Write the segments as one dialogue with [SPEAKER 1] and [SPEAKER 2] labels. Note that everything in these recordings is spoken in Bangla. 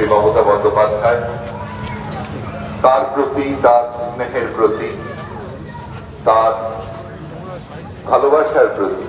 [SPEAKER 1] মুখ্যমন্ত্রী মমতা বন্দ্যোপাধ্যায়, তার প্রতি, তার স্নেহের প্রতি, তার ভালোবাসার প্রতি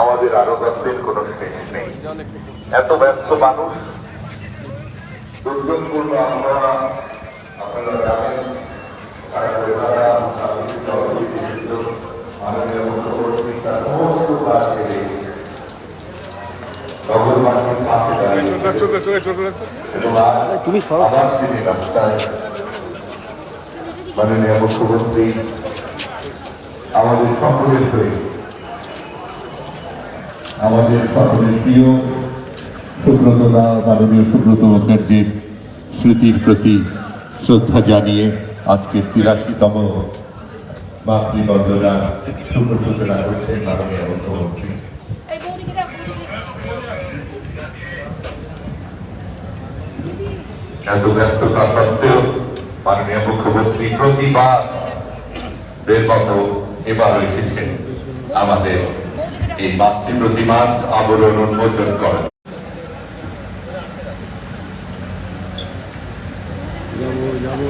[SPEAKER 1] আমাদের আরও দশের কোনো শেষ নেই। এত ব্যস্ত মানুষ, দুর্যোগপূর্ণ আমরা আপনারা জানেন সারা কলকাতা, সারা বিশ্ব অর্থনীতিবিদ, মাননীয় মুখ্যমন্ত্রী তার সমস্ত কাজ ছেড়ে নগরবাসীর পাশে দাঁড়িয়ে এবং আজ
[SPEAKER 2] তুমি সরো।
[SPEAKER 1] আবার তিনি রাস্তায় মাননীয় মুখ্যমন্ত্রী আমাদের সকলের হয়ে
[SPEAKER 3] আমাদের সকলের প্রিয় সুব্রত দা মাননীয় সুব্রত মুখার্জির স্মৃতির প্রতি শ্রদ্ধা জানিয়ে আজকের তিরাশিতম মাতৃবন্দনা শুভ সূচনা করছেন মাননীয় মুখ্যমন্ত্রী
[SPEAKER 4] ডাক, বৌদিকে।
[SPEAKER 1] এত ব্যস্ততা সত্ত্বেও মাননীয় মুখ্যমন্ত্রী প্রতিবার এর এবার এসেছেন আমাদের এই মাতৃ প্রতিমার আবরণ উন্মোচন করেন।
[SPEAKER 2] যাব যাব।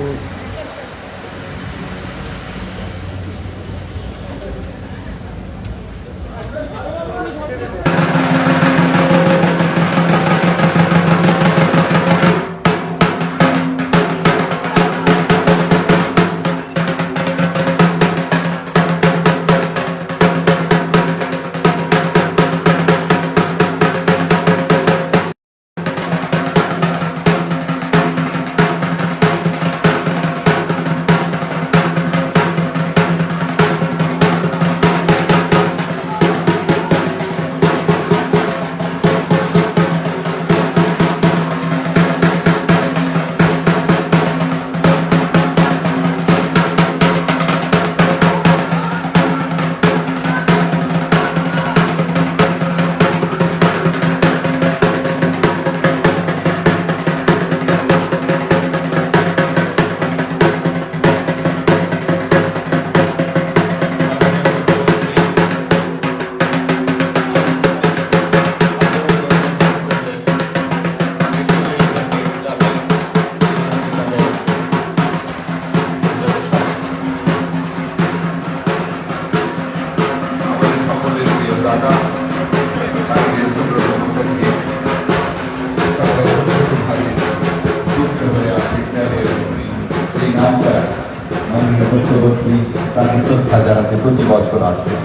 [SPEAKER 3] প্রতি বছর আসবেন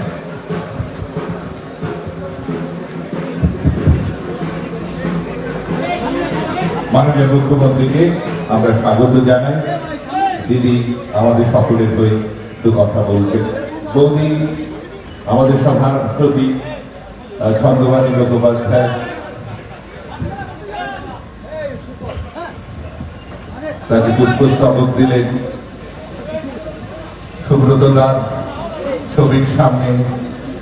[SPEAKER 3] মাননীয় মুখ্যমন্ত্রীকে আমরা স্বাগত জানাই। দিদি, আমাদের সকলের হয়ে দু কথা বলবেন বৌদি, আমাদের সভার প্রতি ছন্দবাণী মুখোপাধ্যায়। তাকে পুষ্পস্তবক দিলেন। সুব্রত দাস ছবির সামনে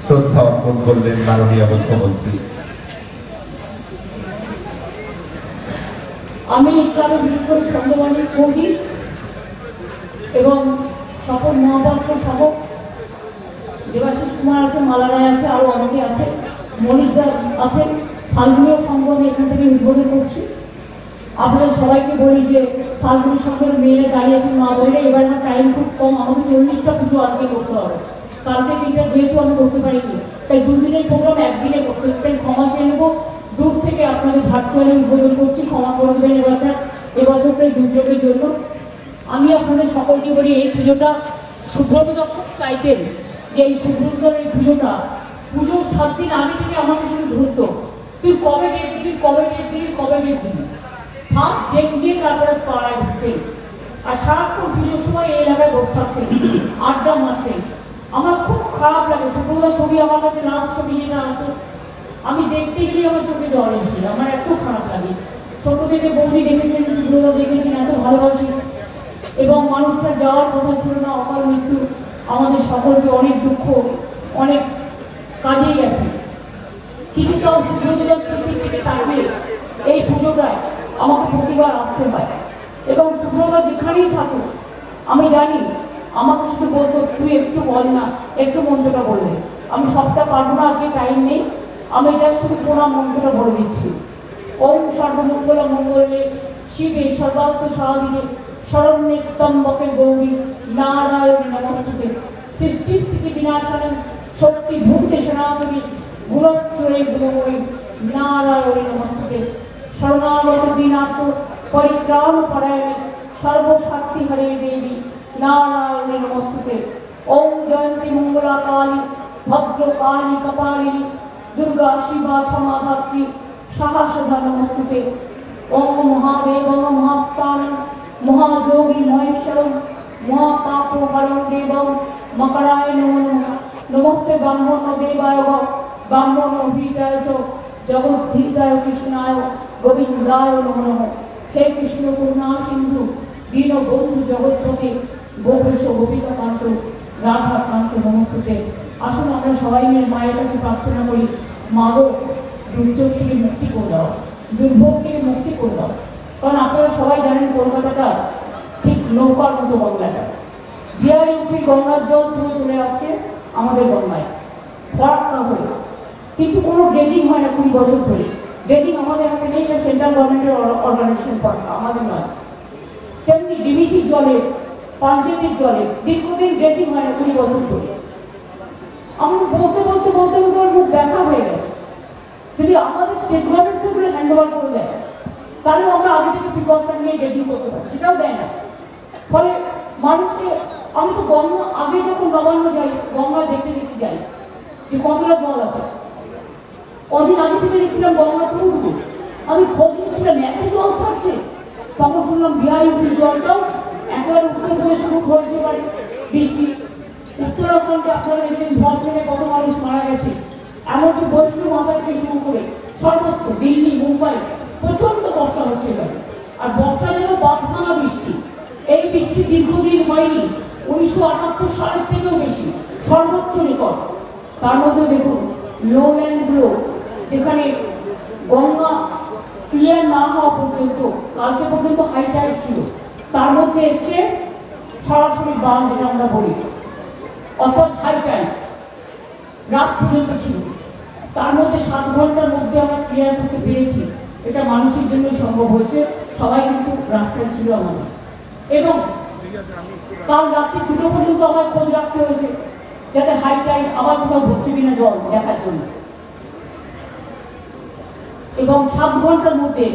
[SPEAKER 3] শ্রদ্ধা অর্পণ করলেন মাননীয় মুখ্যমন্ত্রী।
[SPEAKER 4] আমি ক্লাবে বিশেষ করে ছন্দবাণী কবি এবং সকল মহাপাত্র সহ দেবাশিস কুমার আছে, মালা রায় আছে আরও অনেকে আছে, মনীষ দা আছেন ফাল্গুনীয় সংঘ এখান থেকে উদ্বোধন করছি। আপনাদের সবাইকে বলি যে ফাল্গুনী সংঘের মেয়েরা দাঁড়িয়ে আছেন মা বোনেরা, এবার আমার টাইম খুব কম আমাকে চল্লিশটা পুজো আজকে করতে হবে। কালকে দিনটা যেহেতু আমি করতে পারিনি, তাই দুদিনের প্রোগ্রাম একদিনে করতে তাই ক্ষমা চেয়ে নেব। দূর থেকে আপনাদের ভার্চুয়ালি উদ্বোধন করছি, ক্ষমা করে দেবেন এবছর এবছরটা এই দুর্যোগের জন্য। আমি আপনাদের সকলকে বলি, এই পুজোটা সুব্রত দক্ষ চাইতেন যে এই সুব্রতর এই পুজোটা, পুজোর সাত দিন আগে থেকে আমাকে শুধু ধরতো। তুই কবে ডেট দিবি কবে ডেট দিবি কবে ডেট দিবি ফার্স্ট ডেট দিয়ে তারপরে পাড়ায় ঢুকতেন আর সারাক্ষণ পুজোর সময় এই এলাকায় বসে থাকতেন, আড্ডা মারতেন। আমার খুব খারাপ লাগে। সুব্রতার ছবি আমার কাছে, লাস্ট ছবি যেটা আছে, আমি দেখতে গিয়ে আমার চোখে জল এসেছিল। আমার এত খারাপ লাগে। ছোট থেকে বৌদি দেখেছেন, সুব্রতা দেখেছেন, এত ভালোবাসি। এবং মানুষটার যাওয়ার কথা ছিল না, অকাল মৃত্যু। আমাদের সকলকে অনেক দুঃখ, অনেক কাঁদিয়ে গেছে কিন্তু তাও সুব্রতদার স্মৃতি থেকে তাকিয়ে এই পুজোটায় আমাকে প্রতিবার আসতে হয়। এবং সুব্রতা যেখানেই থাকুক, আমি জানি আমাকে শুধু বলতো, তুই একটু বল না। একটু মন্ত্রটা বলবে আমি সবটা পারব না, আজকে টাইম নেই। আমি যা শুধু প্রণাম মন্ত্রটা বলে দিচ্ছি। ওম সর্বমঙ্গল মঙ্গলে শিবে সর্বাত্ম শরণ্যে ত্রম্বকে গৌরী নারায়ণ নমস্তুতে। সৃষ্টি স্থিতি বিনাশনে শক্তি ভূতে সনাতনী গুণশ্রয়ে গুণময়ী নারায়ণ নমস্তুতে। শরণাগত দীনাথ পরিত্রাণ পরায়ণে সর্বশক্তি হরে দেবী। নারায়ণ নমস্তুতে ওম জয়ন্তী মঙ্গলা কালী ভদ্র কালী কপালিনী দুর্গা শিবা ক্ষমা ধাত্রী সাহসধা নমস্তুতে ওম মহাদেব মহাপ্রাণ মহাযোগী মহেশ্বরম মহাপাপ হরণ দেবম মকরায় নমো নমঃ নমস্তে ব্রাহ্মণ দেবায় ব্রাহ্মণ অভিতায় চ জগদ্ধিতায় কৃষ্ণায় গোবিন্দায় নমো হে কৃষ্ণ করুণা সিন্ধু দীন বন্ধু জগৎপতি গোপেশ গোপিকা কান্ত রাধা কান্ত নমস্তুতে আসুন আমরা সবাই মিলে মায়ের কাছে প্রার্থনা করি মাগো দুর্যোগ থেকে মুক্তি করে দাও দুর্ভোগ থেকে মুক্তি করে দাও। কারণ আপনারা সবাই জানেন কলকাতাটা ঠিক নৌকার মতো গঙ্গাটা। বিহারি উঠির গঙ্গার জল পুরো চলে আসছে আমাদের গঙ্গায় ফরাক না হয়ে। কিন্তু কোনো ড্রেজিং হয় না কুড়ি বছর ধরে। ড্রেজিং আমাদের হাতে নেই সেন্ট্রাল গভর্নমেন্টের অর্গানাইজেশন আমাদের নয়। তেমনি ডিবিসির জলে পঞ্চায়েতের জলে, দীর্ঘদিন ড্রেজিং হয় না কুড়ি বছর ধরে। আমার বলতে বলতে বলতে বলতে আমার মুখ ব্যথা হয়ে গেছে। যদি আমাদের স্টেট গভর্নমেন্ট থেকে হ্যান্ড ওভার করে দেয়, তাহলে আমরা আগে থেকে প্রিকশন নিয়ে ড্রেজিং করতে পারি, সেটাও দেয় না। ফলে মানুষকে, আমি তো গঙ্গা, আগে যখন নবান্ন যাই গঙ্গা দেখতে দেখতে যাই, যে কতটা জল আছে। কদিন আগে থেকে দেখছিলাম গঙ্গা পুরো আমি খোঁজ নিচ্ছিলাম এত জল ছাড়ছে। তখন শুনলাম বিহারি জলটাও একেবারে উত্তর থেকে শুরু হয়েছে এবারে বৃষ্টি। উত্তরাখণ্ডে আপনারা দেখছেন ধস নেমে কত মানুষ মারা গেছে। এমনকি বৈষ্ণব মাথা থেকে শুরু করে সর্বত্র দিল্লি, মুম্বাই প্রচণ্ড বর্ষা হচ্ছে আর বর্ষা যেন বাঁধভাঙা বৃষ্টি। এই বৃষ্টি দীর্ঘদিন হয়নি, উনিশশো আটাত্তর সালের থেকেও বেশি, সর্বোচ্চ রেকর্ড। তার মধ্যে দেখুন লো লোল্যান্ডগুলো যেখানে গঙ্গা ক্লিয়ার না হওয়া পর্যন্ত, কালকে পর্যন্ত হাই টাইড ছিল। তার মধ্যে এসছে সরাসরি বান যেটা আমরা বলি, অর্থাৎ হাই টাইড রাত পর্যন্ত ছিল। তার মধ্যে সাত ঘণ্টার মধ্যে আমরা ক্লিয়ার করতে পেরেছি, এটা মানুষের জন্য সম্ভব হয়েছে, সবাই কিন্তু রাস্তায় ছিল আমাদের। এবং কাল রাত্রি দুটো পর্যন্ত আমার খোঁজ রাখতে হয়েছে, যাতে হাই টাইড আবার কোথাও ভরছে কিনা জল দেখার জন্য। এবং সাত ঘণ্টার মধ্যে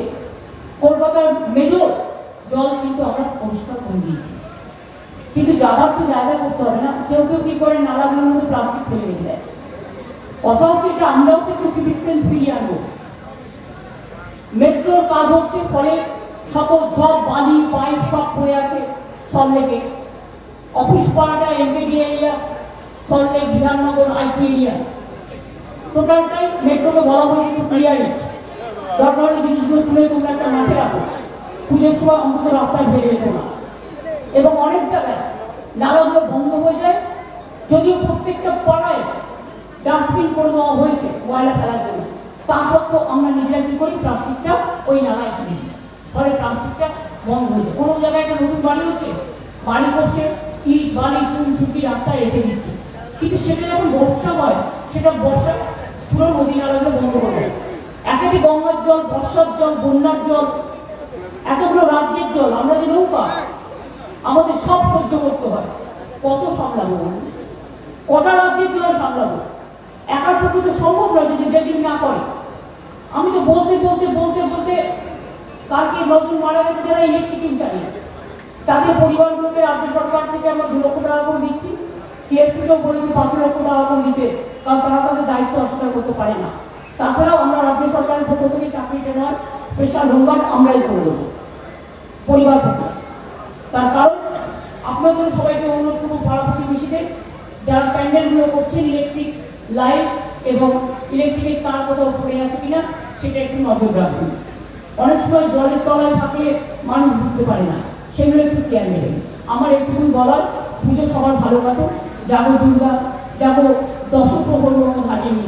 [SPEAKER 4] কলকাতার মেজর জল কিন্তু আমরা পরিষ্কার করে দিয়েছি। কিন্তু যাবার তো জায়গা করতে হবে না। কেউ কেউ কি করে? নালাগুলোর মধ্যে প্লাস্টিক ফেলে রেখে দেয়। কথা হচ্ছে এটা আমরাও তো একটু সিভিক সেন্স ফিরিয়ে আনব মেট্রোর কাজ হচ্ছে ফলে সকল সব বালি পাইপ সব পড়ে আছে সল্লেকে অফিস পাড়াটা MPD area Salt Lake Bidhannagar IP area টোটালটাই মেট্রোকে বলা হয়েছে একটু ক্লিয়ারিং দরকার জিনিসগুলো তুলে তোমরা একটা মাঠে রাখো। পুজোর সময় অন্তত রাস্তায় ফেলে রেখো না এবং অনেক জায়গায় নালাগুলো বন্ধ হয়ে যায়। যদিও প্রত্যেকটা পাড়ায় ডাস্টবিন করে দেওয়া হয়েছে ময়লা ফেলার জন্য। তা সত্ত্বেও আমরা নিজেরা কি করি? প্লাস্টিকটা ওই নালায় ফেলে। ফলে প্লাস্টিকটা বন্ধ হয়ে যায়। কোনো জায়গায় একটা নতুন বাড়ি হচ্ছে, বাড়ি করছে, ইট, বালি, চুন ছুটি রাস্তায় রেখে দিচ্ছে। কিন্তু সেটা যখন বর্ষা হয়, সেটা বর্ষা পুরো নদী নালাগুলো বন্ধ করে একাধিক গঙ্গার জল, বর্ষার জল, বন্যার জল এতগুলো রাজ্যের জল, আমরা যে নৌকা, আমাদের সব সহ্য করতে হয়। কত সামলাবো কটা রাজ্যের জন্য সামলাবো? একার পক্ষে তো সম্ভব নয় যদি ড্রেজিং না করে। আমি তো বলতে বলতে বলতে বলতে কালকে নতুন মারা গেছে যারা ইলেকট্রিক চালিয়ে। তাদের পরিবারগুলোকে রাজ্য সরকার থেকে আমরা দু লক্ষ টাকা করে দিচ্ছি। সিএসসিকেও বলেছি পাঁচ লক্ষ টাকা করে দিতে, কারণ তারা তাদের দায়িত্ব অস্বীকার করতে পারে না। তাছাড়াও আমরা রাজ্য সরকারের পক্ষ থেকে চাকরি নেওয়ার স্পেশাল হোমওয়ার্ক আমরাই করে দেবো। পরিবার তার কারণ আপনাদের সবাইকে অনুরোধ করব পাড়া প্রতিবেশীদের যারা প্যান্ডেলগুলো করছেন, ইলেকট্রিক লাইট এবং ইলেকট্রিকের তার কোথাও পড়ে আছে কিনা, সেটা একটু নজর রাখবেন অনেক সময় জলের তলায় থাকলে মানুষ বুঝতে পারে না, সেগুলো একটু খেয়াল নেবেন। আমার একটুকুই বলার, পুজো সবার ভালো কাটো যাব দুর্গা যাব দশপ্রহর ঘাটেনি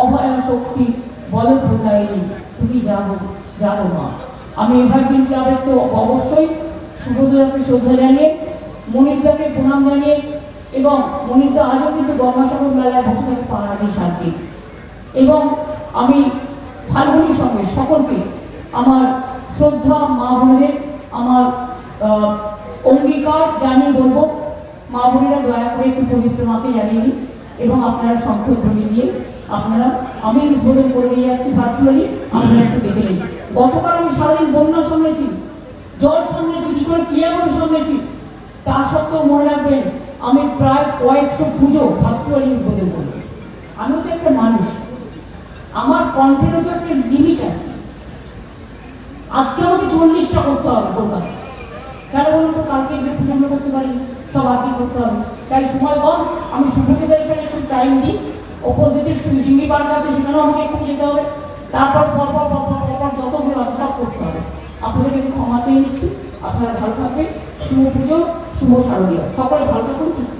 [SPEAKER 4] অভয়া শক্তি বল প্রধায়নি তুমি যাব যাব মা। আমি এভারগ্রিন ক্লাবের তো অবশ্যই শুভদয়াকে শ্রদ্ধা জানিয়ে মনীষদাকে প্রণাম জানিয়ে এবং মনীষদা আজও কিন্তু গঙ্গাসাগর মেলায় বসে থাকে পাড়ানি শান্তি এবং আমি ফাল্গুনির সঙ্গে সকলকে আমার শ্রদ্ধা মা বোনেদের আমার অঙ্গীকার জানিয়ে বলব। মা বোনেরা দয়া করে একটু পবিত্র মাকে জানিয়ে দিন এবং আপনারা ধরে দিয়ে আপনারা, আমি উদ্বোধন করে দিয়ে যাচ্ছি ভার্চুয়ালি আপনারা একটু দেখে নিন। গতকাল আমি সারাদিন বন্যা সামলেছি, জল সামলেছি, কি করে ক্লিয়ার করে সামলেছি, তা সত্ত্বেও মনে রাখবেন, আমি প্রায় কয়েকশো পুজো ভার্চুয়ালি উদ্বোধন করেছি। আমিও তো একটা মানুষ। আমার কনফিডেন্স একটা লিমিট আছে। আজকে আমাকে চল্লিশটা করতে হবে কলকাতা কেন বলুন তো, কালকে এগুলো পুজো করতে পারি, সব আজকে করতে হবে। তাই সময় কম, আমি এখানে একটু টাইম দিই। অপোজিটের সিঙ্গি পার্ক আছে, সেখানেও আমাকে একটু যেতে হবে। তারপর পরপর পরপর পরপর যতগুলো সব করতে হবে। আপনাদের ক্ষমা চেয়ে নিচ্ছি। আপনারা ভালো থাকবেন। শুভ পুজো, শুভ শারদীয়। সকলে ভালো থাকুন, সুস্থ